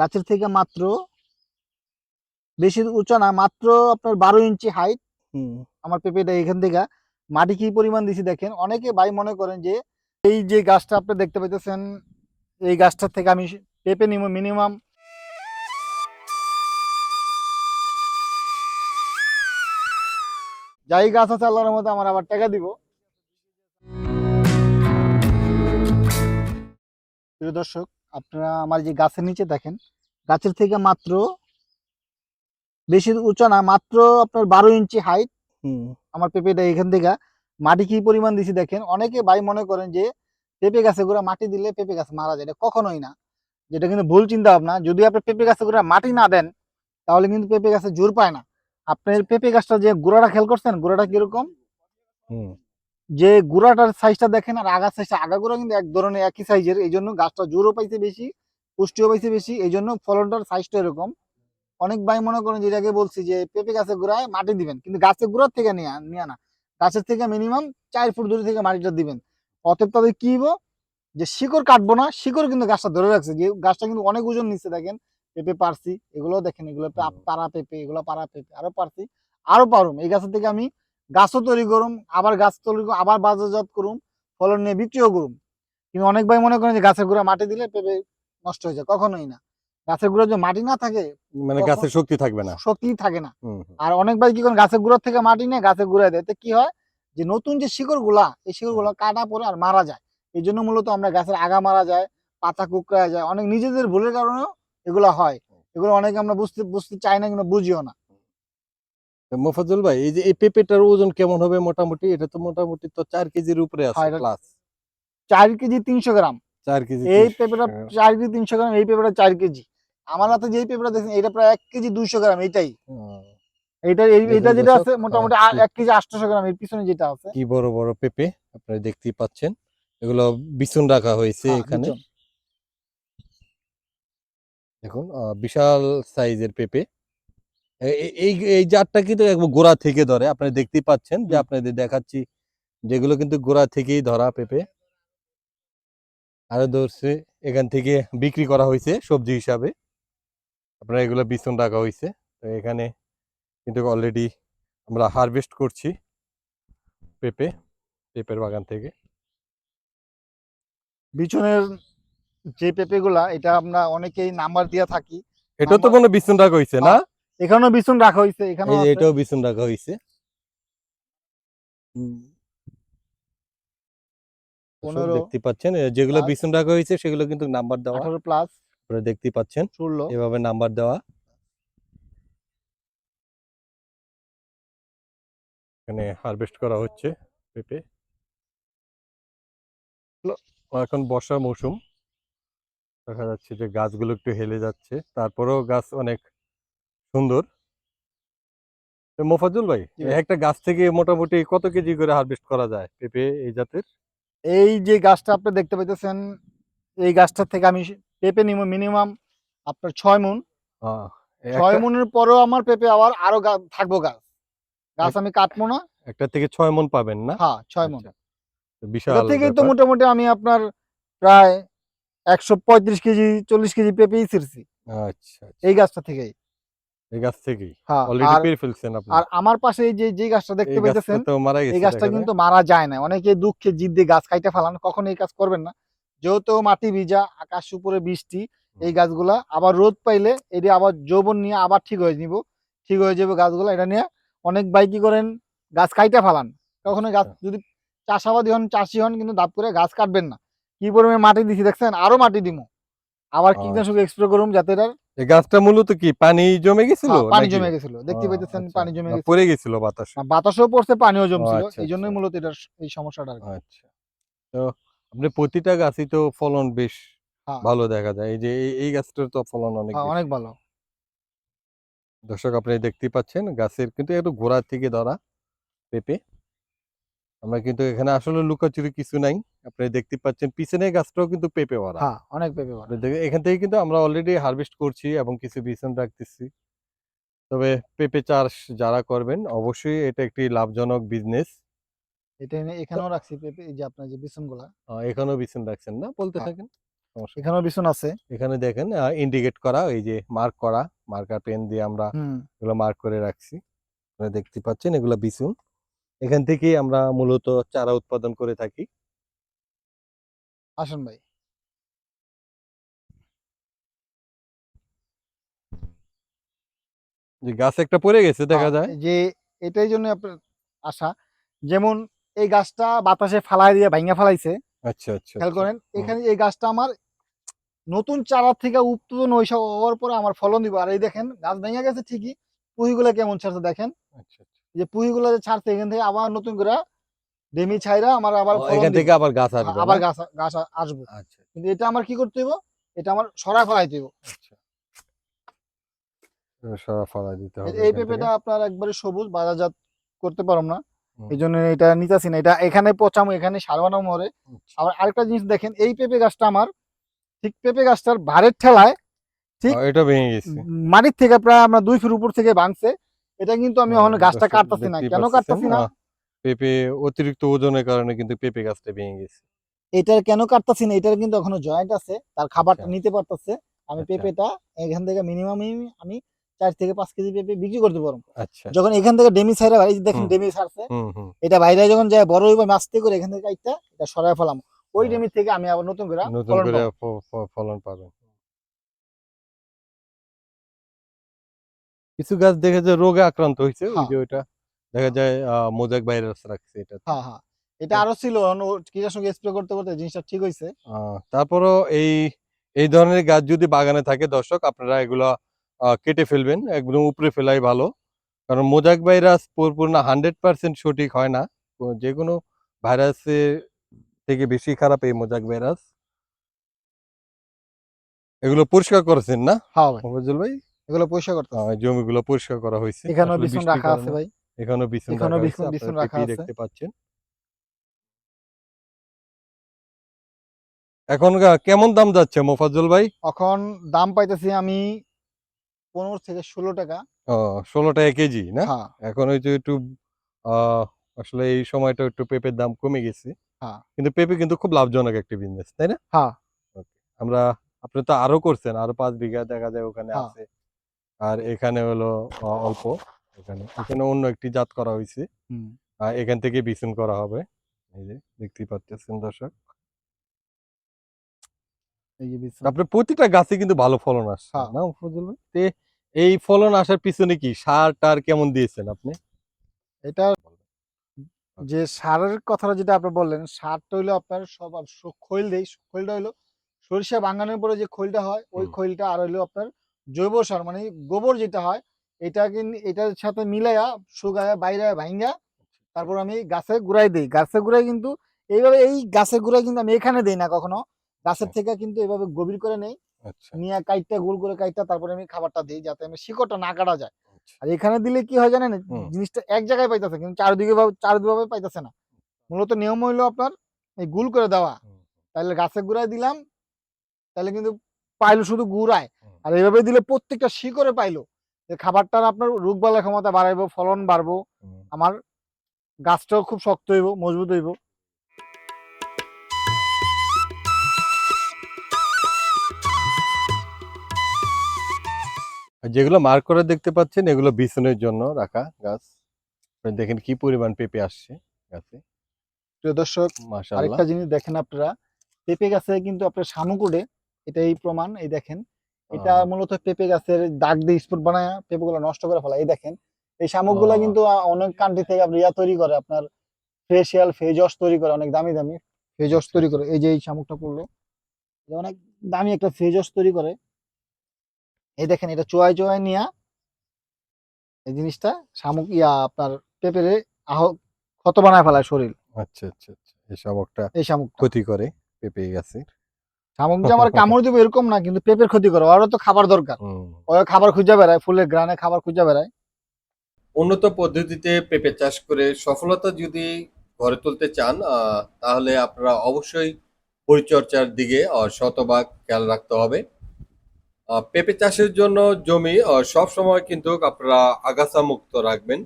গাছের থেকে মাত্র বেশি উঁচা না মাত্র আপনার বারো ইঞ্চি হাইট হুম। আমার পেঁপেটা এখান থেকে। মাটি কি পরিমাণ দিছি দেখেন? অনেকে ভাই মনে করেন যে এই যে গাছটা আপনি দেখতে পাইতেছেন এই গাছটার থেকে আমি পেঁপে নিব মিনিমাম যাই গাছ আছে আল্লাহর মতো আমার আবার টাকা দিব। প্রিয় দর্শক আপনারা আমার যে গাছের নিচে দেখেন গাছের থেকে মাত্র বেশি উঁচা না মাত্র আপনার বারো ইঞ্চি হাইট হুম। আমার পেঁপেটা এখান থেকে। মাটি কি পরিমাণ দিছি দেখেন অনেকে ভাই মনে করেন যে পেঁপে গাছে গুঁড়া মাটি দিলে পেঁপে গাছ মারা যায় এটা কখনোই না। যেটা কিন্তু ভুল চিন্তা ভাবনা যদি আপনি পেঁপে গাছে গুঁড়া মাটি না দেন তাহলে কিন্তু পেঁপে গাছে জোর পায় না। আপনার পেঁপে গাছটা যে গুঁড়াটা খেয়াল করছেন গুঁড়াটা কীরকম? হুম। যে গুঁড়াটার সাইজটা দেখেন আর আগা সাইজটা আগা গুঁড়া কিন্তু এক ধরনের একই সাইজের এই জন্য গাছটা জোরও পাইছে বেশি পুষ্টিও পাইছে বেশি এই জন্য ফলনটার সাইজটা এরকম। অনেক ভাই মনে করেন যেটাকে বলছি যে পেঁপে গাছের গোড়ায় মাটি দিবেন কিন্তু গাছের গোড়ার থেকে নিয়ে নিয়ে না। গাছের থেকে মিনিমাম চার ফুট দূরে থেকে মাটিটা দিবেন। অতএব তাদের কি হব যে শিকড় কাটবো না শিকড় কিন্তু গাছটা ধরে রাখছে। যে গাছটা কিন্তু অনেক ওজন নিচ্ছে দেখেন পেঁপে পারছি এগুলো দেখেন এগুলো পাড়া পেঁপে এগুলো পাড়া পেঁপে আরও পারছি আরও পারুম। এই গাছের থেকে আমি গাছও তৈরি করুম আবার গাছ তৈরি আবার বাজারজাত করুম ফলন নিয়ে বিক্রিও করুম। কিন্তু অনেক ভাই মনে করেন যে গাছের গোড়া মাটি দিলে পেঁপে নষ্ট হয়ে যায় কখনোই না। গাছের গোড়া যদি মাটি না থাকে মানে গাছের শক্তি থাকবে না। শক্তি থাকে না। আর অনেক ভাই কি করেন গাছের গোড়ার থেকে মাটি নিয়ে গাছের গোড়ায় দেয়। তো কি হয়? যে নতুন যে শিকড়গুলা এই শিকড়গুলা কাটা পড়ে আর মারা যায়। এই জন্য মূলত আমরা গাছের আগা মারা যায় পাতা কুকড়া যায়। অনেক নিজেদের ভুলের কারণেও এগুলা হয়। এগুলো অনেকে আমরা বুঝতে বুঝতে চাই না কিন্তু বুঝিও না। তো মোফাজ্জল ভাই এই যে এই পেঁপেটার ওজন কেমন হবে মোটামুটি? এটা তো মোটামুটি তো চার কেজির উপরে আছে হ্যাঁ, এটা- প্লাস চার কেজি তিনশো গ্রাম। চার কেজি এই পেঁপেটা চার কেজি তিনশো গ্রাম এই পেঁপেটা চার কেজি। আমার হাতে যেই পেঁপেটা দেখছেন এটা প্রায় এক কেজি দুইশো গ্রাম এই- দেখুন এইটা যেটা আছে মোটামুটি এক কেজি আটশোশো গ্রাম এর পিছনে যেটা আছে। কি বড় বড় পেঁপে আপনারা দেখতেই পাচ্ছেন। এগুলো বিছুন রাখা হয়েছে হ্যাঁ, এখানে। দেখুন বিশাল সাইজের পেঁপে। এই এই জাতটা কিন্তু একবার গোড়া থেকে ধরে আপনারা দেখতেই পাচ্ছেন যে। আপনাদের দেখাচ্ছি যেগুলো কিন্তু গোড়া থেকেই ধরা পেঁপে। আরও ধরছে এখান থেকে বিক্রি করা হয়েছে সবজি হিসাবে। আপনারা এগুলো বিছুন রাখা হয়েছে। তো এখানে কিন্তু অলরেডি আমরা হারভেস্ট করছি পেঁপে পেঁপের বাগান থেকে। বিচনের যে পেঁপেগুলা এটা আমরা অনেকেই নাম্বার দিয়ে থাকি। এটা তো কোনো বিছুন রাখা হয়েছে না? এখানেও বিচুন রাখা হয়েছে আছে। এটাও বিছুন রাখা হয়েছে দেখতে পাচ্ছেন যেগুলো বিছুন রাখা হয়েছে সেগুলো কিন্তু নাম্বার দেওয়া। আঠারো প্লাস। আপনারা দেখতেই পাচ্ছেন ষোলো। এভাবে নাম্বার দেওয়া। এখানে হারভেস্ট করা হচ্ছে পেঁপে। এখন বর্ষা মৌসুম। দেখা যাচ্ছে যে গাছগুলো একটু হেলে যাচ্ছে। তারপরেও গাছ অনেক সুন্দর। তো মোফাজ্জল ভাই একটা গাছ থেকে মোটামুটি কত কেজি করে হারভেস্ট করা যায় পেঁপে এই জাতের? এই যে গাছটা আপনি দেখতে পাইতেছেন এই গাছটার থেকে আমি পেঁপে নিব মিনিমাম আপনার ছয় মন। ছয় মনের পরেও আমার পেঁপে আবার আরও থাকব গাছ। গাছ আমি কাটবো না। একটা থেকে ছয় মন পাবেন না? হ্যাঁ ছয় মন। আচ্ছা, বিশাল থেকে তো মোটামুটি আমি আপনার প্রায় একশো পঁয়ত্রিশ কেজি চল্লিশ কেজি পেঁপেই ছিঁড়ছি। আচ্ছা আচ্ছা। এই গাছটা থেকেই। এই গাছ থেকেই। হ্যাঁ অলরেডি আর- পেরে ফেলছেন আপনি। আর আমার পাশে এই যে যে গাছটা দেখতে পাইতেছেন এই গাছটা কিন্তু মারা যায় না অনেকে দুঃখে জিদ দিয়ে গাছ কাইটা ফেলান কখনো এই কাজ করবেন না। যেহেতু মাটি ভিজা আকাশ উপরে বৃষ্টি এই গাছগুলা আবার রোদ পাইলে এটি আবার যৌবন নিয়ে আবার ঠিক হয়ে নিব। ঠিক হয়ে যাবে গাছগুলা এটা নিয়ে অনেক ভাই কি করেন গাছ কাইটা ফেলান। কখনো গাছ আচ্ছা। যদি চাষাবাদী হন চাষি হন কিন্তু দাপ করে গাছ কাটবেন না। কি পরিমাণে মাটি দিছি দেখছেন? আরও মাটি দিমু। আবার আচ্ছা। কীটনাশক স্প্রে করুম যাতে এটার এই গাছটা মূলত কি পানি জমে গেছিল হ্যাঁ, পানি জমে গেছিল। দেখতে পাইতেছেন আচ্ছা। পানি জমে পড়ে গেছিল বাতাস। বাতাসও পড়ছে পানিও জমছিল। আচ্ছা, এই জন্যই আচ্ছা। মূলত এটার এই সমস্যাটা আর আচ্ছা। তো আপনি প্রতিটা গাছই তো ফলন বেশ হ্যাঁ। ভালো দেখা যায়। এই যে এই- গাছটার তো ফলন অনেক হ্যাঁ, অনেক ভালো। দর্শক আপনি দেখতে পাচ্ছেন গাছের কিন্তু একটু গোড়া থেকে ধরা পেঁপে। আমরা কিন্তু এখানে আসলে লুকাচুরি কিছু নাই। আপনি দেখতে পাচ্ছেন পিছনে গাছটাও কিন্তু পেঁপে ভরা। হ্যাঁ অনেক পেঁপে দেখে- এখান থেকে কিন্তু আমরা অলরেডি হারভেস্ট করছি এবং কিছু বিছন রাখতেছি। তবে পেঁপে চাষ যারা করবেন অবশ্যই এটা একটি লাভজনক বিজনেস এটা এখানেও রাখছি পেঁপে যে আপনার যে বিছুনগুলা এখানেও বিছন রাখছেন না? বলতে হ্যাঁ। থাকেন এখানেও বিছুন আছে। এখানে দেখেন ইন্ডিকেট করা এই যে মার্ক করা মার্কার পেন দিয়ে আমরা এগুলো মার্ক করে রাখছি। আপনারা দেখতে পাচ্ছেন এগুলো বিচুন এখান থেকেই আমরা মূলত চারা উৎপাদন করে থাকি। আসুন ভাই। যে গাছ একটা পড়ে গেছে দেখা যায়। যে এটাই জন্য আপনার আশা। যেমন এই গাছটা বাতাসে ফালাই দিয়ে ভাইঙ্গা ফালাইছে আচ্ছা আচ্ছা খেয়াল আচ্ছা। করেন এখানে এই গাছটা আমার নতুন চারা থেকে উৎপাদন হয়ে হওয়ার পরে আমার ফলন দিব। আর এই দেখেন গাছ ভেঙে গেছে ঠিকই পুহিগুলো কেমন ছাড়ছে দেখেন। আচ্ছা, আচ্ছা। যে পুহিগুলো যে ছাড়ছে এখান থেকে আবার নতুন করে ডেমি ছাইরা আমার আবার এখান থেকে আবার গাছ আসবে আবার গাছ গাছ আসব। আচ্ছা। কিন্তু এটা আমার কি করতে হইব? এটা আমার সরাই ফেলাইতে হইব আচ্ছা। সরা ফলা দিতে হবে এই এখান। পেঁপেটা আপনার একবারে সবুজ বাজারজাত করতে পারলাম না। এই জন্য এটা নিতেছি না। এটা এখানে পচামো এখানে সারবানো মরে। আচ্ছা। আবার আরেকটা জিনিস দেখেন এই পেঁপে গাছটা আমার ঠিক পেঁপে গাছটার ভারের ঠেলায় ঠিক- এটা ভেঙে গেছে। মাটির থেকে প্রায় আমরা দুই ফুট উপর থেকে ভাঙছে। এটা কিন্তু আমি হ্যাঁ, ওখানে গাছটা কাটতেছি না। কেন কাটতেছি না? পেঁপে অতিরিক্ত ওজনের কারণে কিন্তু পেঁপে গাছটা ভেঙে গেছে এটার কেন কাটতেছি না এটার কিন্তু এখনও জয়েন্ট আছে তার খাবারটা আচ্ছা। নিতে পারতেছে আমি আচ্ছা। পেঁপেটা এখান থেকে মিনিমাম আমি চার থেকে পাঁচ কেজি পেঁপে বিক্রি করতে পারব আচ্ছা যখন এখান থেকে ডেমি ছাইরা ভাই দেখেন ডেমি হুম এটা বাইরে যখন যায় বড় হইবে মাছতে করে এখান থেকে কাইটটা এটা সরাই ফেলাম ওই হ্যাঁ। ডেমি থেকে আমি আবার নতুন করে নতুন করে পাবো। ফলন পাবেন কিছু গাছ দেখে যে রোগে আক্রান্ত হয়েছে ওই হ্যাঁ। যে ওইটা দেখা যায় মোজাক ভাইরাস রাখছে এটা হ্যাঁ হ্যাঁ। এটা আরও ছিল অন্য কীটনাশক স্প্রে করতে করতে জিনিসটা ঠিক হয়েছে তারপরও এই এই ধরনের গাছ যদি বাগানে থাকে দর্শক আপনারা এগুলা কেটে ফেলবেন একদম উপরে ফেলাই ভালো। কারণ মোজাক ভাইরাস পরিপূর্ণ হান্ড্রেড পার্সেন্ট সঠিক হয় না। যে কোনো ভাইরাসের থেকে বেশি খারাপ এই মোজাক ভাইরাস। এগুলো পরিষ্কার করেছেন না? হ্যাঁ ভাই। এগুলো পরিষ্কার করতে আহ, জমিগুলো পরিষ্কার করা হয়েছে আসলে রাখা আছে ভাই। এখানেও বিছুন এখানেও বিছুন- হয়েছে, বিছুন আপনারা রাখা আছে। দেখতে পাচ্ছেন। এখন কেমন দাম যাচ্ছে মোফাজ্জল ভাই? এখন দাম পাইতেছি আমি পনেরো থেকে ষোলো টাকা। ষোলো টাকা কেজি না? হ্যাঁ। এখন ওই যে একটু আসলে এই সময়টা একটু পেঁপের দাম কমে গেছে। হ্যাঁ। কিন্তু পেঁপে কিন্তু খুব লাভজনক একটা বিজনেস তাই না? হ্যাঁ। আমরা আপনি তো আরও করছেন আরও পাঁচ বিঘা দেখা যায় ওখানে। আছে। আর এখানে হলো অল্প। এখানে। এখানে অন্য একটি জাত করা হয়েছে আর এখান থেকে বিছুন করা হবে। এই যে দেখতেই পাচ্ছেন দর্শক। তারপরে প্রতিটা গাছে কিন্তু ভালো ফলন আসছে হ্যাঁ। না ফজল ভাই? এই ফলন আসার পিছনে কি সার টার কেমন দিয়েছেন আপনি? এটা যে সারের কথাটা যেটা আপনি বললেন সারটা হইল আপনার সব খৈল দেই খৈলটা হইল সরিষা ভাঙানোর পরে যে খৈলটা হয় ওই। খৈলটা আর হইল আপনার জৈব সার মানে গোবর যেটা হয় এটাকে এটার সাথে মিলাইয়া শুকায়া বাইরে ভাঙ্গা তারপর আমি গাছে গুড়াই দিই। গাছে গুড়াই কিন্তু এইভাবে এই গাছের গুড়াই কিন্তু আমি এখানে দিই না কখনো। গাছের আচ্ছা। থেকে কিন্তু এইভাবে গভীর করে নেই। আচ্ছা। নিয়ে কাইটটা গোল করে কাইটটা তারপরে আমি খাবারটা দিই যাতে আমি শিকড়টা না কাটা যায়। আচ্ছা। আর এখানে দিলে কি হয় জানেন। জিনিসটা এক জায়গায় পাইতেছে কিন্তু চারদিকে ভাবে চারদিকে পাইতেছে না। মূলত নিয়ম হইল আপনার এই গুল করে দেওয়া। তাহলে গাছে গুড়ায় দিলাম তাহলে কিন্তু পাইলো শুধু গুড়ায়। আর এইভাবে দিলে প্রত্যেকটা শিকড়ে পাইলো। যে খাবারটার আপনার রোগবালাই ক্ষমতা বাড়াইবো ফলন বাড়বো আমার গাছটাও খুব শক্ত হইব মজবুত হইব। যেগুলো মার্ক করে দেখতে পাচ্ছেন এগুলো বিছনের জন্য রাখা গাছ। আপনি দেখেন কি পরিমাণ পেঁপে আসছে গাছে। প্রিয় দর্শক আরেকটা জিনিস দেখেন আপনারা পেঁপে গাছে কিন্তু আপনার শামুক উঠে এটাই প্রমাণ। এই দেখেন এটা মূলত পেঁপে গাছের দাগ দিয়ে স্পট বানায় পেঁপে গুলো নষ্ট করে ফেলা এই দেখেন এই শামুকগুলা কিন্তু অনেক কান্ট্রি থেকে ইয়া তৈরি করে আপনার ফেসিয়াল ফেজস তৈরি করে অনেক দামি দামি ফেজস তৈরি করে। এই যে এই শামুকটা পড়ল অনেক দামি একটা ফেজস তৈরি করে। এই দেখেন এটা চোয়াই চোয়াই নিয়া এই জিনিসটা শামুক ইয়া আপনার পেঁপেরে আহ ক্ষত বানায় ফেলায় শরীর। আচ্ছা আচ্ছা আচ্ছা। এই শামুকটা এই শামুক ক্ষতি করে পেঁপে গাছের। শামুক যে আমার কামড় দিব এরকম না কিন্তু পেঁপের ক্ষতি করে ওরও তো খাবার দরকার। ও খাবার খুঁজে বেড়ায় ফুলের গ্রানে খাবার খুঁজে বেড়ায়। উন্নত পদ্ধতিতে পেঁপে চাষ করে সফলতা যদি গড়ে তুলতে চান তাহলে আপনারা অবশ্যই পরিচর্যার দিকে শতভাগ খেয়াল রাখতে হবে। পেঁপে চাষের জন্য জমি সব সময় কিন্তু আপনারা আগাছা মুক্ত রাখবেন।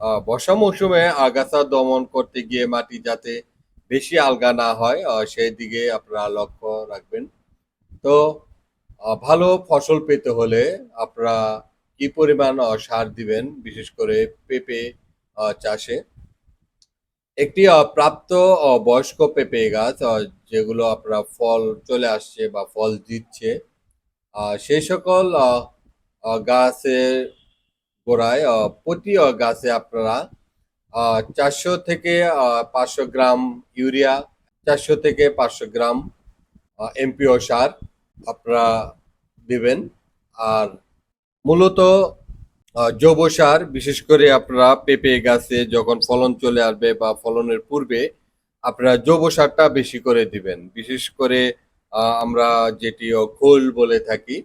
আহ, বর্ষা মৌসুমে আগাছা দমন করতে গিয়ে মাটি যাতে বেশি আলগা না হয় সেই দিকে আপনারা লক্ষ্য রাখবেন। তো ভালো ফসল পেতে হলে আপনারা কি পরিমাণ সার দিবেন, বিশেষ করে পেঁপে চাষে? একটি প্রাপ্ত বয়স্ক পেঁপে গাছ যেগুলো আপনার ফল চলে আসছে বা ফল দিচ্ছে সেই সকল গাছের গোড়ায় প্রতি গাছে আপনারা চারশো থেকে পাঁচশো গ্রাম ইউরিয়া, চারশো থেকে পাঁচশো গ্রাম এমপিও সার আপনারা দিবেন। আর মূলত জৈব সার, বিশেষ করে আপনারা পেঁপে গাছে যখন ফলন চলে আসবে বা ফলনের পূর্বে আপনারা জৈব সারটা বেশি করে দিবেন। বিশেষ করে আমরা যেটি খোল বলে থাকি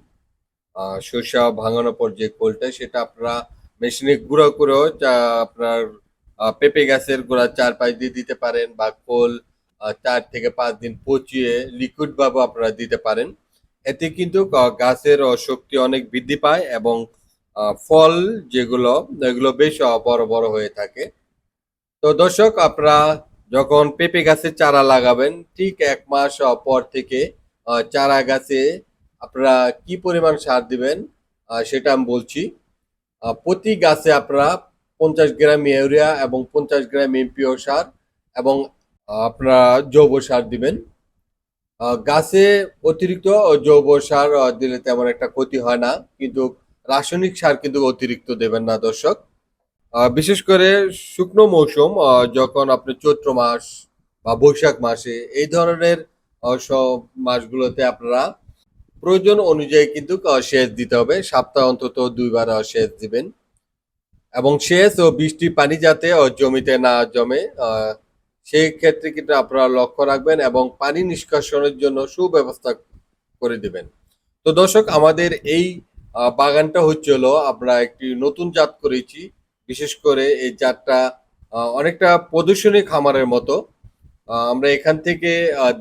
শসা ভাঙানোর পর যে খোলটা, সেটা আপনারা মেশিনে গুঁড়ো করেও আপনার পেঁপে গাছের গোড়া চার পাঁচ দিয়ে দিতে পারেন বা খোল চার থেকে পাঁচ দিন পচিয়ে লিকুইড ভাবে আপনারা দিতে পারেন। এতে কিন্তু গাছের শক্তি অনেক বৃদ্ধি পায় এবং ফল যেগুলো, এগুলো বেশ বড় বড় হয়ে থাকে। তো দর্শক, আপনারা যখন পেঁপে গাছের চারা লাগাবেন, ঠিক এক মাস পর থেকে চারা গাছে আপনারা কি পরিমাণ সার দিবেন সেটা আমি বলছি। প্রতি গাছে আপনারা পঞ্চাশ গ্রাম ইউরিয়া এবং পঞ্চাশ গ্রাম এমপিও সার এবং আপনারা জৈব সার দিবেন। গাছে অতিরিক্ত জৈব সার দিলে তেমন একটা ক্ষতি হয় না, কিন্তু রাসায়নিক সার কিন্তু অতিরিক্ত দেবেন না দর্শক। বিশেষ করে শুকনো মৌসুম যখন আপনি চৈত্র মাস বা বৈশাখ মাসে এই ধরনের সব মাসগুলোতে আপনারা প্রয়োজন অনুযায়ী কিন্তু সেচ দিতে হবে। সপ্তাহে অন্তত দুইবার সেচ দিবেন। এবং সেচ ও বৃষ্টি পানি যাতে জমিতে না জমে সেই ক্ষেত্রে কিন্তু আপনারা লক্ষ্য রাখবেন এবং পানি নিষ্কাশনের জন্য সুব্যবস্থা করে দিবেন। তো দর্শক, আমাদের এই বাগানটা হচ্ছিল, আমরা একটি নতুন জাত করেছি, বিশেষ করে এই জাতটা অনেকটা প্রদর্শনী খামারের মতো। আমরা এখান থেকে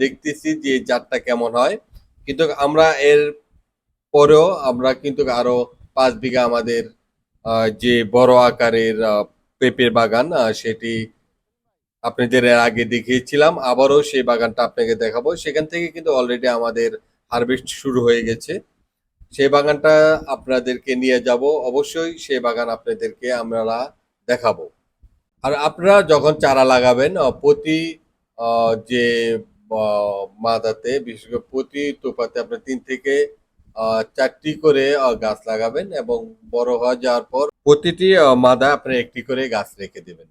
দেখতেছি যে জাতটা কেমন হয়। কিন্তু আমরা এর পরেও আমরা কিন্তু আরও পাঁচ বিঘা আমাদের যে বড় আকারের পেঁপের বাগান সেটি আপনাদের আগে দেখিয়েছিলাম। আবারও সেই বাগানটা আপনাকে দেখাবো। সেখান থেকে কিন্তু অলরেডি আমাদের হারভেস্ট শুরু হয়ে গেছে। সেই বাগানটা আপনাদেরকে নিয়ে যাব। অবশ্যই সেই বাগান আপনাদেরকে আমরা দেখাবো। আর আপনারা যখন চারা লাগাবেন প্রতি যে মাদাতে, বিশেষ করে প্রতি তোপাতে আপনার তিন থেকে চারটি করে গাছ লাগাবেন এবং বড় হয়ে যাওয়ার পর প্রতিটি মাদা আপনার একটি করে গাছ রেখে দেবেন।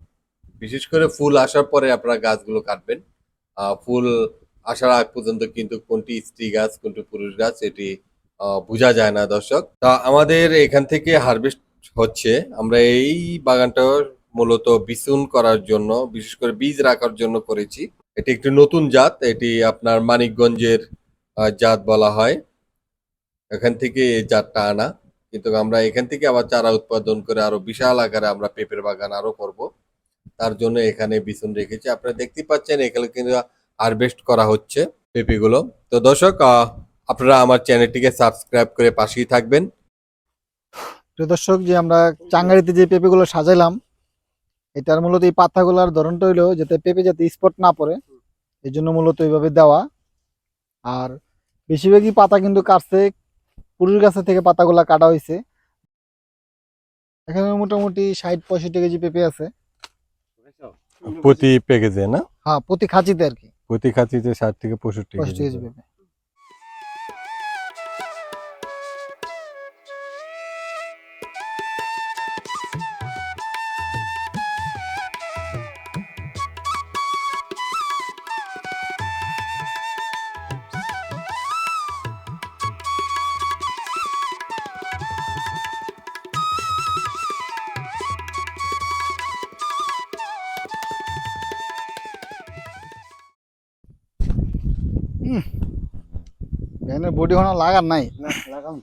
বিশেষ করে ফুল আসার পরে আপনারা গাছগুলো কাটবেন। ফুল আসার আগ পর্যন্ত কিন্তু কোনটি স্ত্রী গাছ, কোনটি পুরুষ গাছ, এটি বোঝা যায় না দর্শক। তা আমাদের এখান থেকে হারভেস্ট হচ্ছে। আমরা এই বাগানটা মূলত বিচুন করার জন্য, বিশেষ করে বীজ রাখার জন্য করেছি। এটি একটি নতুন জাত, এটি আপনার মানিকগঞ্জের জাত বলা হয়। এখান থেকে জাতটা আনা। কিন্তু আমরা এখান থেকে আবার চারা উৎপাদন করে আরও বিশাল আকারে আমরা পেঁপের বাগান আরও করব। তার জন্য এখানে বিচুন রেখেছি। আপনারা দেখতে পাচ্ছেন, এখানে কিন্তু হারভেস্ট করা হচ্ছে পেঁপেগুলো। তো দর্শক আপনারা আমার চ্যানেলটিকে সাবস্ক্রাইব করে পাশেই থাকবেন। প্রিয় দর্শক, যে আমরা চাঙ্গারিতে যে পেঁপেগুলো সাজাইলাম, এটার মূলত এই পাতাগুলোর ধরনটা হইল যাতে পেঁপে যাতে স্পট না পড়ে এই জন্য মূলত এইভাবে দেওয়া। আর বেশিরভাগই পাতা কিন্তু কাটছে পুরুষ গাছের থেকে পাতাগুলা কাটা হয়েছে এখানে মোটামুটি ষাট পঁয়ষট্টি কেজি পেঁপে আছে। প্রতি প্যাকেজে না? হ্যাঁ প্রতি খাঁচিতে আর কি। প্রতি খাঁচিতে ষাট থেকে পঁয়ষট্টি পঁয়ষট্টি কেজি পেঁপে। বডি হনা লাগার নাই। লাগাম।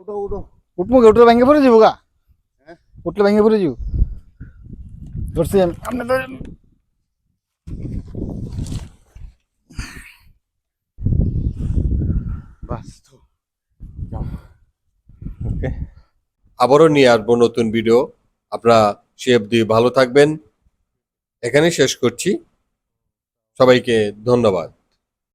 উঠো উঠো। উঠবো উঠলে ভেঙে পড়ে যাব গা? হ্যাঁ? উঠলে ভেঙে পড়ে যাব। ধরছি আমি। আপনি ধরেন। বাস তো ওকে। আবারও নিয়ে আসব নতুন ভিডিও। আপনারা সে অবধি ভালো থাকবেন। এখানেই শেষ করছি। সবাইকে ধন্যবাদ।